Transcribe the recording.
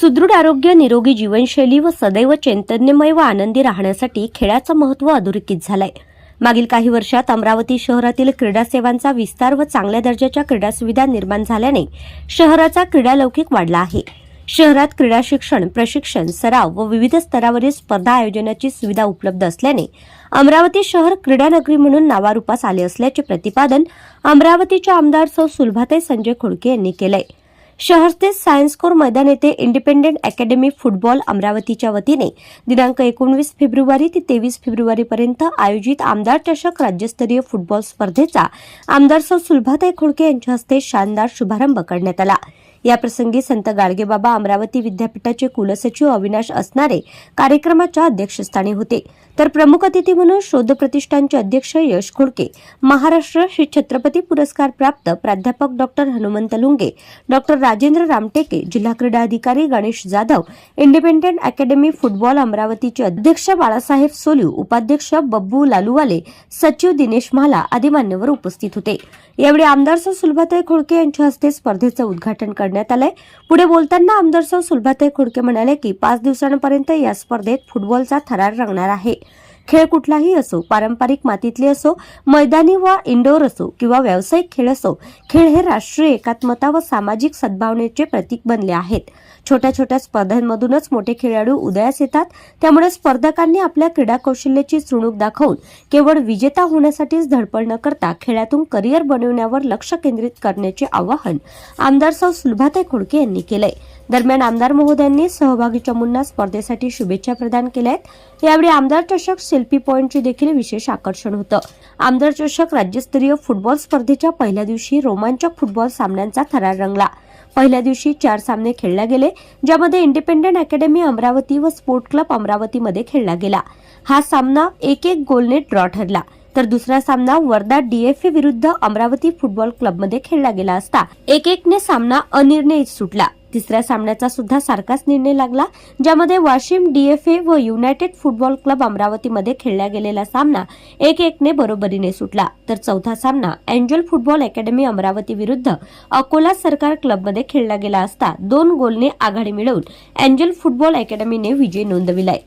सुदृढ आरोग्य निरोगी जीवनशैली व सदैव चैतन्यमय व आनंदी राहण्यासाठी खेळाचं महत्त्व अधोरेखित झालंय. मागील काही वर्षात अमरावती शहरातील क्रीडा सेवांचा विस्तार व चांगल्या दर्जाच्या क्रीडा सुविधा निर्माण झाल्याने शहराचा क्रीडा लौकिक वाढला आहे. शहरात क्रीडा शिक्षण प्रशिक्षण सराव व विविध स्तरावरील स्पर्धा आयोजनाची सुविधा उपलब्ध असल्याने अमरावती शहर क्रीडा नगरी म्हणून नावारूपास आले असल्याचे प्रतिपादन अमरावतीच्या आमदार सौ सुलभाताई संजय खोडके यांनी केलंय. शहरस्थित सायन्स कोर मैदान येथे इंडिपेंडेंट अकॅडमी फुटबॉल अमरावतीच्या वतीने दिनांक एकोणवीस फेब्रुवारी ते तेवीस फेब्रुवारीपर्यंत आयोजित आमदार चषक राज्यस्तरीय फुटबॉल स्पर्धेचा आमदार सौ सुलभाताई खोडके यांच्या हस्ते शानदार शुभारंभ करण्यात आला. याप्रसंगी संत गाडगेबाबा अमरावती विद्यापीठाचे कुलसचिव अविनाश असणारे कार्यक्रमाच्या अध्यक्षस्थानी होते. तर प्रमुख अतिथी म्हणून शोध प्रतिष्ठानचे अध्यक्ष यश खुडके महाराष्ट्र श्री छत्रपती पुरस्कार प्राप्त प्राध्यापक डॉक्टर हनुमंत लुंगे डॉक्टर राजेंद्र रामटेके जिल्हा क्रीडा अधिकारी Ganesh Jadhav independent academy football अमरावतीचे अध्यक्ष बाळासाहेब सोलू उपाध्यक्ष बब्बू लालूवाले सचिव दिनेश म्हाला आदी मान्यवर उपस्थित होते. यावेळी आमदार सुलभाताई खोडके यांच्या हस्ते स्पर्धेचं उद्घाटन करण्यात आलंय. पुढे बोलताना आमदार सौ सुलभाताई खुडके म्हणाले की पाच दिवसांपर्यंत या स्पर्धेत फुटबॉलचा थरार रंगणार आहे. खेळ कुठलाही असो पारंपरिक मातीतले असो मैदानी वा इंडोर असो किंवा व्यावसायिक खेळ असो खेळ हे राष्ट्रीय एकात्मता व सामाजिक सद्भावनेचे प्रतीक बनले आहेत. छोट्या छोट्या स्पर्धांमधूनच मोठे खेळाडू उदयास येतात. त्यामुळे स्पर्धकांनी आपल्या क्रीडा कौशल्याची चुणूक दाखवून केवळ विजेता होण्यासाठीच धडपड न करता खेळातून करिअर बनवण्यावर लक्ष केंद्रित करण्याचे आवाहन आमदार सौ सुलभाताई खोडके यांनी केलंय. दरम्यान आमदार महोदयांनी सहभागी चमूंना स्पर्धेसाठी शुभेच्छा प्रदान केल्या आहेत यावेळी आमदार चषक सेल्फी पॉईंटचे देखील विशेष आकर्षण होतं. आमदार चषक राज्यस्तरीय फुटबॉल स्पर्धेच्या पहिल्या दिवशी रोमांचक फुटबॉल सामन्यांचा थरार रंगला. पहिल्या दिवशी चार सामने खेळले गेले ज्यामध्ये इंडिपेंडंट अकॅडमी अमरावती व स्पोर्ट क्लब अमरावतीमध्ये खेळला गेला. हा सामना एक एक गोलने ड्रॉ ठरला. तर दुसरा सामना वर्धा डीएफए विरुद्ध अमरावती फुटबॉल क्लबमध्ये खेळला गेला असता. एक एकने सामना अनिर्णयित सुटला. तिसऱ्या सामन्याचा सुद्धा सारखाच निर्णय लागला ज्यामध्ये वाशिम डीएफए व युनायटेड फुटबॉल क्लब अमरावतीमध्ये खेळला गेलेला सामना एक एकने बरोबरीने सुटला. तर चौथा सामना अँजल फुटबॉल अकॅडमी अमरावती विरुद्ध अकोला सरकार क्लबमध्ये खेळला गेला असता दोन गोलने आघाडी मिळवून अँजल फुटबॉल अकॅडमीने विजय नोंदविलाय.